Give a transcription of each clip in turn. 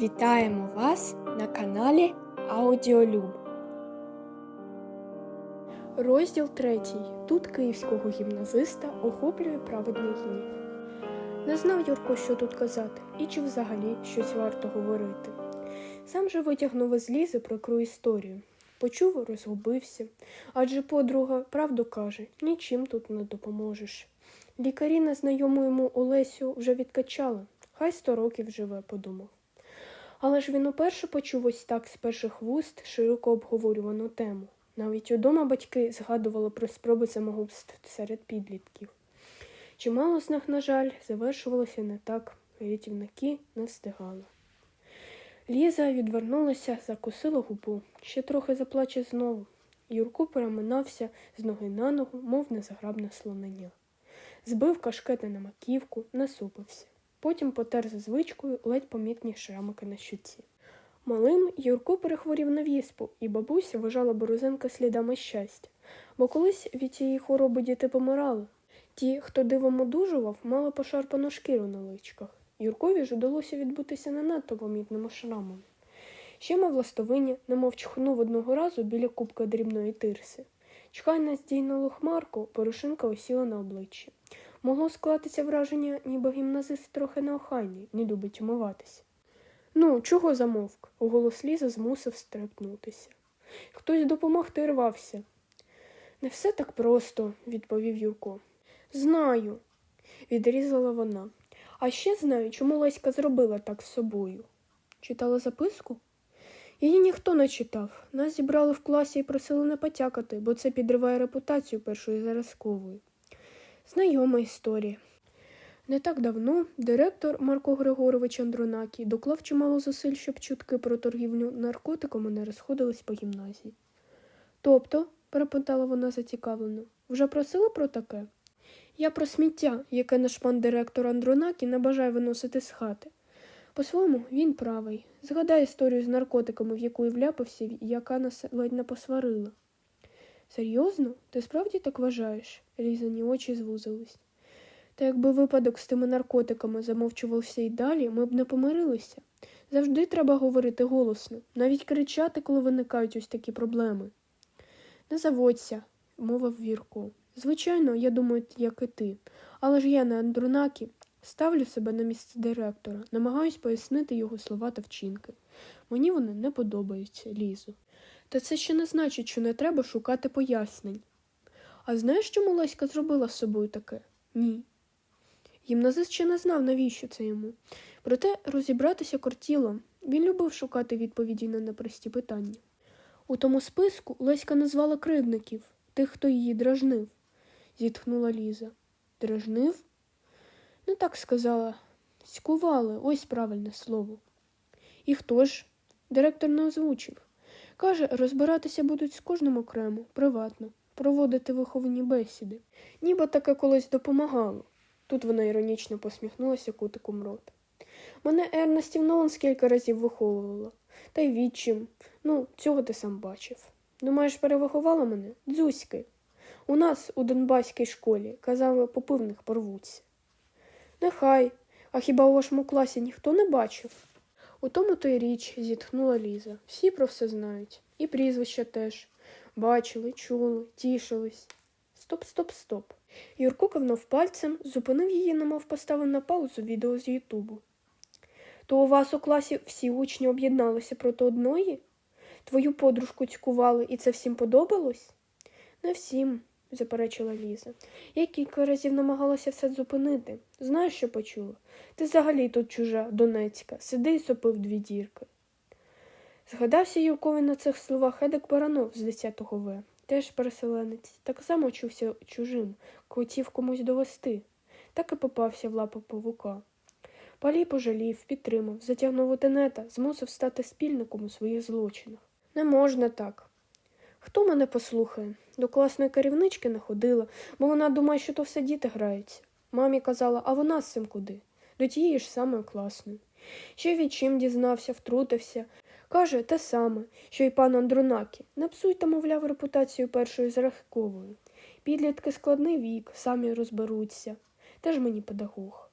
Вітаємо вас на каналі Аудіолюб. Розділ третій. Тут київського гімназиста охоплює праведний гнів. Не знав Юрко, що тут казати, і чи взагалі щось варто говорити. Сам же витягнув із лізи прикру історію. Почув, розгубився, адже подруга правду каже, нічим тут не допоможеш. Лікарі незнайому йому Олесю вже відкачали, хай сто років живе, подумав. Але ж він уперше почув ось так з перших вуст широко обговорювану тему. Навіть удома батьки згадували про спроби самогубств серед підлітків. Чимало з них, на жаль, завершувалося не так, рятівники не встигали. Ліза відвернулася, закусила губу, ще трохи заплаче знову. Юрко переминався з ноги на ногу, мов незаграбне слонення. Збив кашкети на маківку, насупився. Потім потер за звичкою ледь помітні шрамики на щуці. Малим Юрко перехворів на віспу, і бабуся вважала борозенка слідами щастя, бо колись від цієї хвороби діти помирали. Ті, хто дивом одужував, мали пошарпану шкіру на личках. Юркові ж удалося відбутися не надто помітними шрамами. Ще мав ластовині, немов чхнув одного разу біля кубка дрібної тирси. Чхай на хмарку, порошинка осіла на обличчі. Могло склатися враження, ніби гімназист трохи неохайний, не любить умиватися. Ну, чого замовк? Голос Ліза змусив стрепнутися. Хтось допомогти рвався. Не все так просто, відповів Юрко. Знаю, відрізала вона. А ще знаю, чому Леська зробила так з собою. Читала записку? Її ніхто не читав. Нас зібрали в класі і просили не потякати, бо це підриває репутацію першої заразкової. Знайома історія. Не так давно директор Марко Григорович Андронакі доклав чимало зусиль, щоб чутки про торгівлю наркотиками не розходились по гімназії. Тобто, перепитала вона зацікавлено, вже просила про таке? Я про сміття, яке наш пан директор Андронакі не бажає виносити з хати. По-своєму, він правий. Згадай історію з наркотиками, в яку і вляпався, яка нас ледь не посварила. Серйозно? Ти справді так вважаєш? Різані очі звузились. Та якби випадок з тими наркотиками замовчувався і далі, ми б не помирилися. Завжди треба говорити голосно, навіть кричати, коли виникають ось такі проблеми. Не заводься, мовив Вірко. Звичайно, я думаю, як і ти. Але ж я на Андронакі ставлю себе на місце директора, намагаюсь пояснити його слова та вчинки. Мені вони не подобаються, Лізу. Та це ще не значить, що не треба шукати пояснень. А знаєш, чому Леська зробила з собою таке? Ні. Гімназист ще не знав, навіщо це йому. Проте розібратися кортіло. Він любив шукати відповіді на непрості питання. У тому списку Леська назвала кривдників, тих, хто її дражнив, зітхнула Ліза. Дражнив? Не так сказала. Скували, ось правильне слово. І хто ж? Директор не озвучив. Каже, розбиратися будуть з кожним окремо, приватно, проводити виховані бесіди. Ніби таке колись допомагало. Тут вона іронічно посміхнулася кутиком рота. Мене Ернестів Нолан скільки разів виховувала, та й відчим. Ну, цього ти сам бачив. Думаєш, перевиховала мене? Дзюськи. У нас у Донбаській школі казали, по пивних порвуться. Нехай, а хіба у вашому класі ніхто не бачив? У тому то й річ, зітхнула Ліза. Всі про все знають. І прізвища теж. Бачили, чули, тішились. Стоп, стоп, стоп. Юрко кивнув пальцем, зупинив її, немов поставив на паузу відео з Ютубу. То у вас у класі всі учні об'єдналися проти одної? Твою подружку цькували, і це всім подобалось? Не всім, заперечила Ліза. Я кілька разів намагалася все зупинити. Знаєш, що почула? Ти взагалі тут чужа, Донецька, сиди і сопив дві дірки. Згадався Юркові на цих словах Едик Баранов з 10-го В, теж переселенець, так само чувся чужим, хотів комусь довести, так і попався в лапу павука. Палій пожалів, підтримав, затягнув у тенета, змусив стати спільником у своїх злочинах. Не можна так. Хто мене послухає? До класної керівнички не ходила, бо вона думає, що то все діти граються. Мамі казала, а вона з цим куди? До тієї ж самої класної. Ще від чим дізнався, втрутився. Каже те саме, що й пан Андронакі. Не псуйте, мовляв, репутацію першої зразкової. Підлітки складний вік, самі розберуться. Теж мені педагог.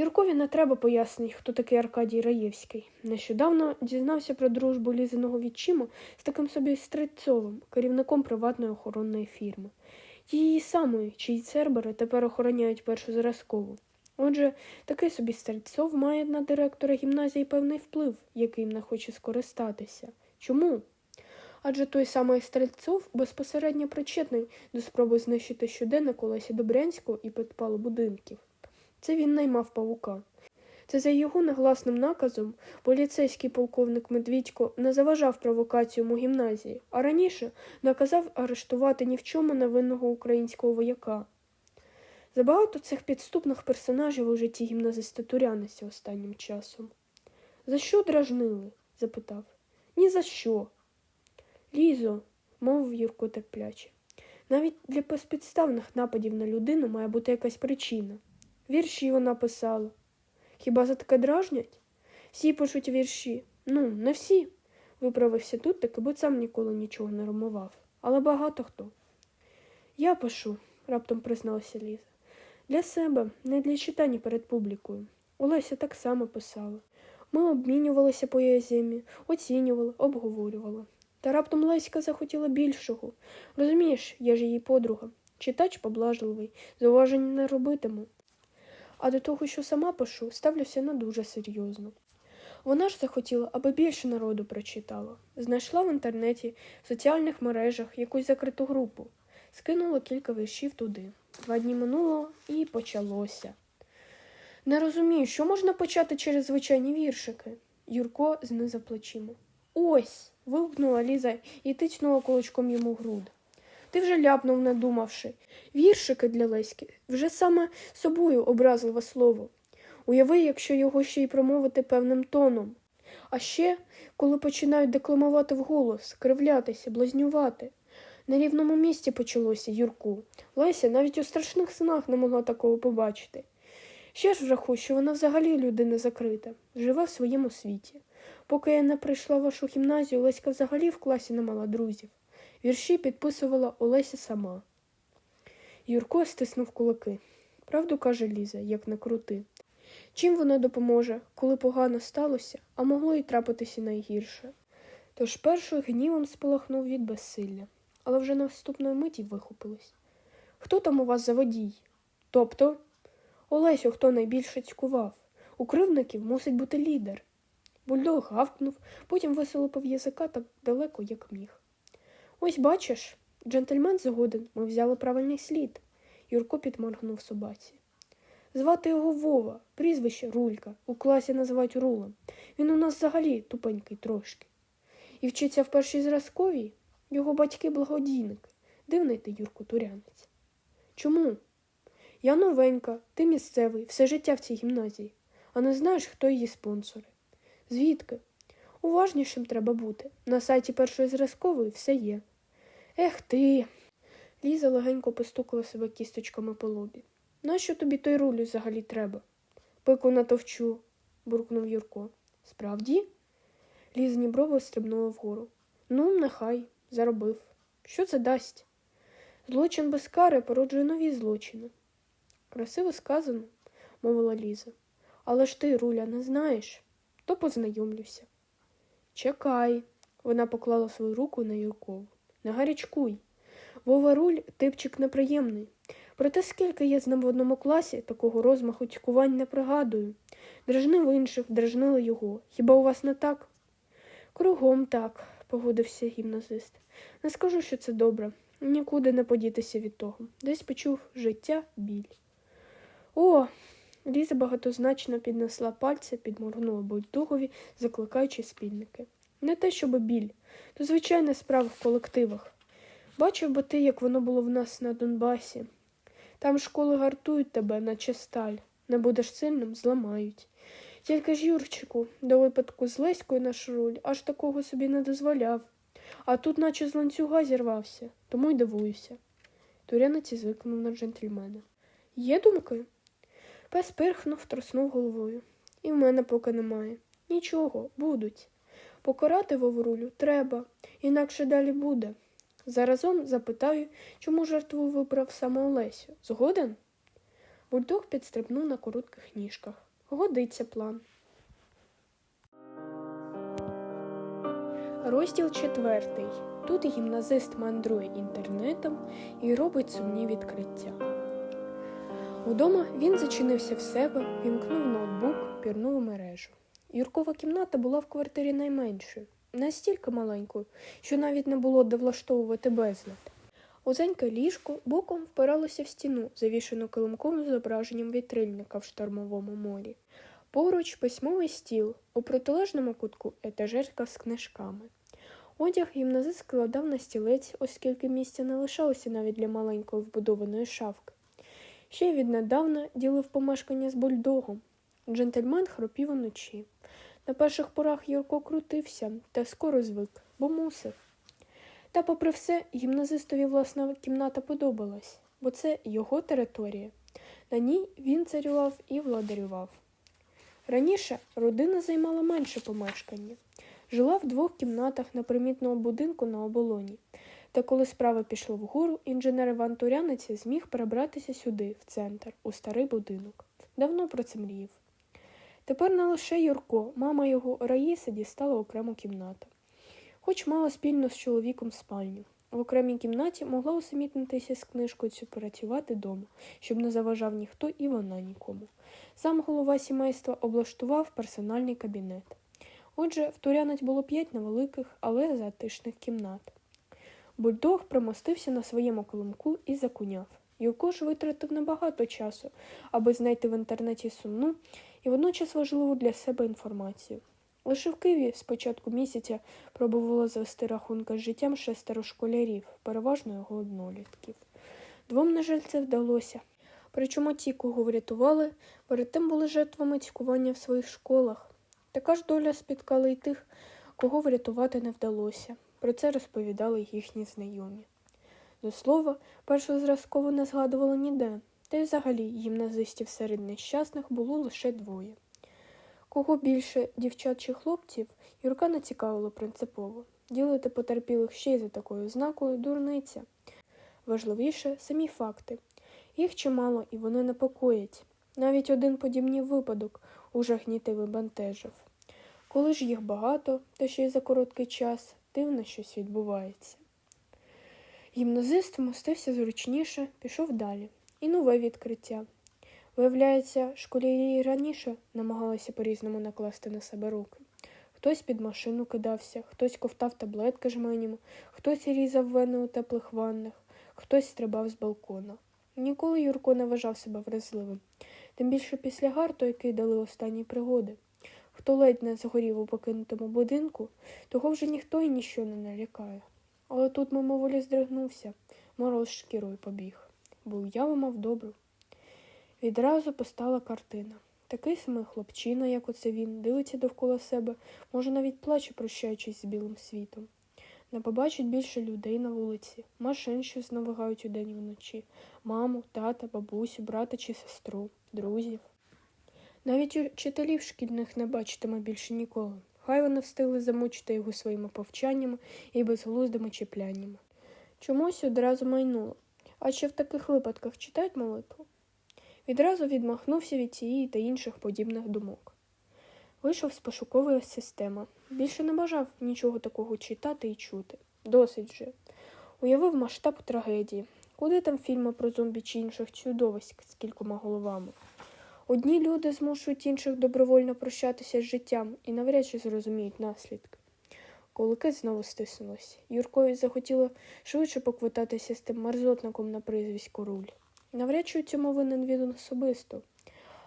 Юркові не треба пояснень, хто такий Аркадій Раєвський. Нещодавно дізнався про дружбу Лізиного відчима з таким собі Стрельцовим, керівником приватної охоронної фірми. Тієї самої, чиї цербери тепер охороняють першу зразкову. Отже, такий собі Стрельцов має на директора гімназії певний вплив, яким не хоче скористатися. Чому? Адже той самий Стрельцов безпосередньо причетний до спроби знищити щоденник Олесі Добрянського і підпалу будинків. Це він наймав павука. Це за його негласним наказом поліцейський полковник Медвідько не заважав провокаціям у гімназії, а раніше наказав арештувати ні в чому невинного українського вояка. Забагато цих підступних персонажів у житті гімназиста Турянися останнім часом. За що дражнили? запитав. Ні за що. Лізо, мовив Юрко терпляче. Навіть для безпідставних нападів на людину має бути якась причина. Вірші вона писала. Хіба за таке дражнять? Всі пишуть вірші. Ну, не всі. Виправився тут таки, бо сам ніколи нічого не ромував. Але багато хто. Я пишу, раптом призналася Ліза. Для себе, не для читання перед публікою. Олеся так само писала. Ми обмінювалися поезіями, оцінювали, обговорювали. Та раптом Леська захотіла більшого. Розумієш, я ж її подруга. Читач поблажливий, зауважень не робитиму. А до того, що сама пишу, ставлюся не дуже серйозно. Вона ж захотіла, аби більше народу прочитало. Знайшла в інтернеті, в соціальних мережах якусь закриту групу, скинула кілька віршів туди. Два дні минуло і почалося. Не розумію, що можна почати через звичайні віршики. Юрко знизав плечима. Ось. вигукнула Ліза і тицнула кулачком йому груди. Ти вже ляпнув, не думавши. Віршики для Леськи вже саме собою образливе слово. Уяви, якщо його ще й промовити певним тоном. А ще, коли починають декламувати вголос, кривлятися, блазнювати. На рівному місці почалося Юрку. Леся навіть у страшних снах не могла такого побачити. Ще ж врахуй, що вона взагалі людина закрита, живе в своєму світі. Поки я не прийшла в вашу гімназію, Леська взагалі в класі не мала друзів. Вірші підписувала Олеся сама. Юрко стиснув кулаки. Правду каже Ліза, як не крути. Чим воно допоможе, коли погано сталося, а могло й трапитися найгірше. Тож першою гнівом спалахнув від безсилля, але вже наступної миті вихопилась. Хто там у вас за водій? Тобто, Олесю, хто найбільше цькував. У кривників мусить бути лідер. Бульдог гавкнув, потім висолопив язика так далеко, як міг. Ось бачиш, джентльмен згоден, ми взяли правильний слід. Юрко підморгнув собаці. Звати його Вова, прізвище Рулька, у класі називають Рулем. Він у нас взагалі тупенький трошки. І вчиться в першій зразковій його батьки благодійники. Дивний ти, Юрко, турянець. Чому? Я новенька, ти місцевий, все життя в цій гімназії, а не знаєш, хто її спонсори. Звідки? Уважнішим треба бути. На сайті першої зразкової все є. Ех ти. Ліза легенько постукала себе кісточками по лобі. Нащо тобі той руль взагалі треба? Пику натовчу, буркнув Юрко. Справді? Лізні брови стрибнула вгору. Ну, нехай, заробив. Що це дасть? Злочин без кари породжує нові злочини. Красиво сказано, мовила Ліза. Але ж ти, Руля, не знаєш, то познайомлюся. Чекай, вона поклала свою руку на Юркову. Не гарячкуй. Вова руль типчик неприємний. Проте скільки я з ним в одному класі, такого розмаху цькувань не пригадую. Дражнив інших, дражнили його. Хіба у вас не так? Кругом так, погодився гімназист. Не скажу, що це добре. Нікуди не подітися від того. Десь почув життя біль. О. Ліза багатозначно піднесла пальця, підморгнула Бульдугові, закликаючи спільники. Не те, щоб біль, то звичайна справа в колективах. Бачив би ти, як воно було в нас на Донбасі. Там школи гартують тебе, наче сталь. Не будеш сильним, зламають. Тільки ж Юрчику, до випадку з Леською наш руль аж такого собі не дозволяв. А тут наче з ланцюга зірвався, тому й дивуюся. Турянець звикнув на джентльмена. Є думки? Пес пирхнув, троснув головою. І в мене поки немає. Нічого, будуть. Покарати воврулю треба, інакше далі буде. Заразом запитаю, чому жертву вибрав саме Олесю. Згоден? Бульдог підстрибнув на коротких ніжках. Годиться план. Розділ четвертий. Тут гімназист мандрує інтернетом і робить сумні відкриття. Удома він зачинився в себе, вімкнув ноутбук, пірнув мережу. Юркова кімната була в квартирі найменшою, настільки маленькою, що навіть не було де влаштовувати безлад. Узеньке ліжко боком впиралося в стіну, завішену килимком з зображенням вітрильника в штормовому морі. Поруч письмовий стіл, у протилежному кутку етажерка з книжками. Одяг гімназист складав на стілець, оскільки місця не лишалося навіть для маленької вбудованої шафки. Ще віднедавна ділив помешкання з бульдогом. Джентльмен хропів уночі. На перших порах Юрко крутився та скоро звик, бо мусив. Та, попри все, гімназистові власна кімната подобалась, бо це його територія. На ній він царював і владарював. Раніше родина займала менше помешкання, жила в двох кімнатах непримітного будинку на оболоні. Та коли справа пішла вгору, інженер Іван Турянець зміг перебратися сюди, в центр, у старий будинок. Давно про це мріяв. Тепер не лише Юрко, мама його Раїса дістала окрему кімнату. Хоч мала спільно з чоловіком спальню. В окремій кімнаті могла усамітнитися з книжкою чи працювати дома, щоб не заважав ніхто і вона нікому. Сам голова сімейства облаштував персональний кабінет. Отже, в Турянець було п'ять невеликих, але затишних кімнат. Бульдог примостився на своєму коломку і закуняв. Юрко витратив небагато часу, аби знайти в інтернеті сумну і водночас важливу для себе інформацію. Лише в Києві з початку місяця пробувало звести рахунки з життям шестеро школярів, переважно його однолітків. Двом, на жаль, це вдалося. Причому ті, кого врятували, перед тим були жертвами цькування в своїх школах. Така ж доля спіткала й тих, кого врятувати не вдалося. Про це розповідали їхні знайомі. До слова, першу зразково не згадували ніде, та й взагалі гімназистів серед нещасних було лише двоє. Кого більше дівчат чи хлопців, Юрка не цікавило принципово. Ділити потерпілих ще й за такою знакою дурниця. Важливіше самі факти. Їх чимало і вони непокоять. Навіть один подібний випадок уже гнітив і бентежив. Коли ж їх багато, та ще й за короткий час, дивно щось відбувається. Гімназист вмостився зручніше, пішов далі. І нове відкриття. Виявляється, школярі раніше намагалися по-різному накласти на себе руки. Хтось під машину кидався, хтось ковтав таблетки жменями, хтось різав вени у теплих ваннах, хтось стрибав з балкона. Ніколи Юрко не вважав себе вразливим, тим більше після гарту, який дали останні пригоди. Хто ледь не згорів у покинутому будинку, того вже ніхто і ніщо не налякає. Але тут мимоволі здригнувся, мороз шкірою побіг, бо уява мав добру. Відразу постала картина. Такий самий хлопчина, як оце він, дивиться довкола себе, може навіть плаче, прощаючись з білим світом. Не побачить більше людей на вулиці, машин, що знавигають удень і вночі, маму, тата, бабусю, брата чи сестру, друзів. Навіть учителів шкільних не бачитиме більше ніколи. Хай вони встигли замучити його своїми повчаннями і безглуздими чіпляннями. Чомусь одразу майнуло. А чи в таких випадках читають молитву? Відразу відмахнувся від цієї та інших подібних думок. Вийшов з пошукової системи. Більше не бажав нічого такого читати і чути. Досить же. Уявив масштаб трагедії. Куди там фільми про зомбі чи інших чудовиськ з кількома головами? Одні люди змушують інших добровольно прощатися з життям і навряд чи зрозуміють наслідки. Кулаки знову стиснулись. Юркові захотіло швидше поквитатися з тим мерзотником на прізвисько руль. Навряд чи у цьому винен він особисто,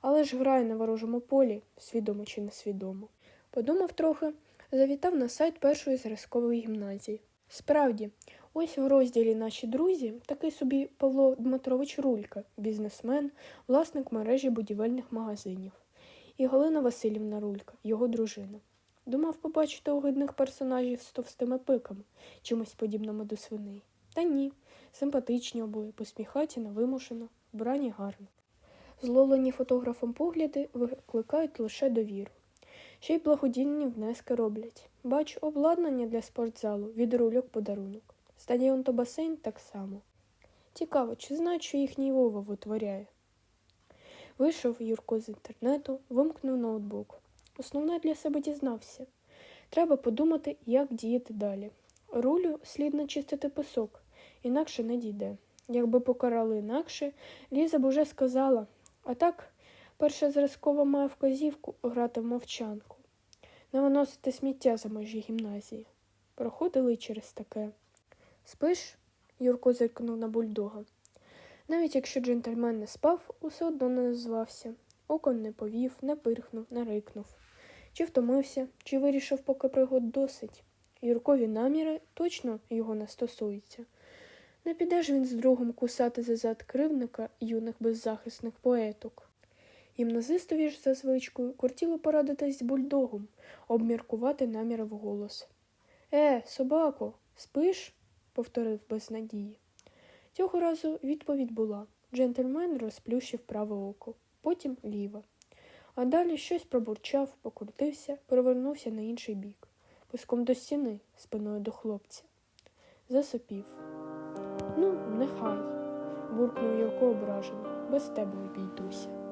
але ж грає на ворожому полі, свідомо чи несвідомо. Подумав трохи, завітав на сайт першої зразкової гімназії. Справді, ось в розділі Наші друзі такий собі Павло Дмитрович Рулька, бізнесмен, власник мережі будівельних магазинів, і Галина Васильівна Рулька, його дружина. Думав побачити огидних персонажів з товстими пиками, чимось подібними до свиней. Та ні, симпатичні обоє, посміхаті невимушено, вбрані гарно. Зловлені фотографом погляди викликають лише довіру. Ще й благодійні внески роблять. Бач, обладнання для спортзалу, від рульок подарунок. Стадіон та басейн так само. Цікаво, чи знають, що їхній Вова витворяє. Вийшов Юрко з інтернету, вимкнув ноутбук. Основне для себе дізнався. Треба подумати, як діяти далі. Рулю слід начистити писок, інакше не дійде. Якби покарали інакше, Ліза б уже сказала. А так, перша зразкова має вказівку грати в мовчанку, не виносити сміття за межі гімназії. Проходили через таке. Спиш? Юрко зиркнув на бульдога. Навіть якщо джентльмен не спав, усе одно не назвався. Окон не повів, не пирхнув, не рикнув. Чи втомився, чи вирішив, поки пригод досить. Юркові наміри точно його не стосуються. Не піде ж він з другом кусати за зад кривника юних беззахисних поеток. Гімназистові ж за звичкою кортіло порадитись з бульдогом, обміркувати наміри вголос. Е, собако, спиш? повторив без надії. Цього разу відповідь була. Джентльмен розплющив праве око, потім ліве. А далі щось пробурчав, покрутився, перевернувся на інший бік, писком до стіни, спиною до хлопця. Засопів. Ну, нехай, буркнув Юрко ображено, без тебе обійдуся.